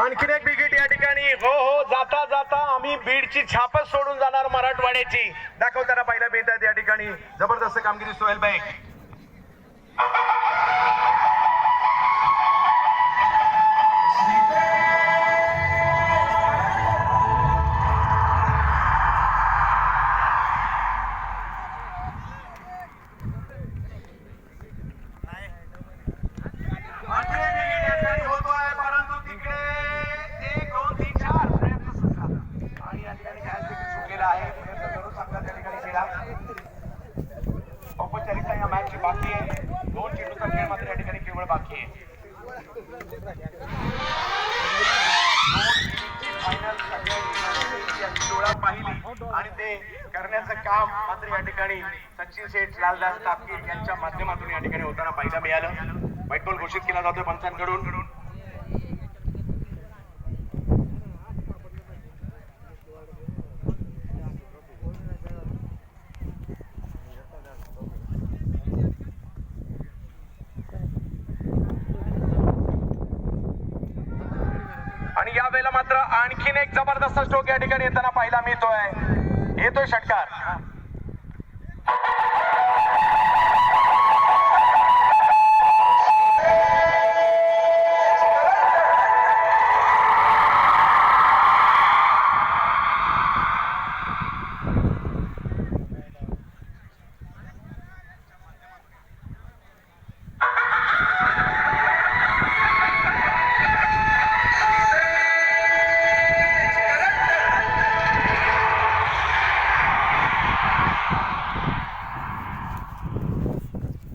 आणखीन एक विकेट या ठिकाणी. हो हो जाता जाता आम्ही बीडची छापच सोडून जाणार मराठवाड्याची. दाखवताना पाहिलं मिळतात या ठिकाणी. जबरदस्त कामगिरी सोहेल बाईक बाकी आहे. दोन चेंडूचा खेळ मात्र या ठिकाणी केवळ बाकी आहे. डोळा पाहिली आणि ते करण्याचं काम मात्र या ठिकाणी सचिन शेठ लालदास तापकीर यांच्या माध्यमातून या ठिकाणी होताना पाहायला मिळालं. व्हाईट बॉल घोषित केला जातोय पंचांकडून आणि या वेळेला मात्र आणखीन एक जबरदस्त स्ट्रोक या ठिकाणी येताना पाहायला मिळतोय. येतोय षटकार.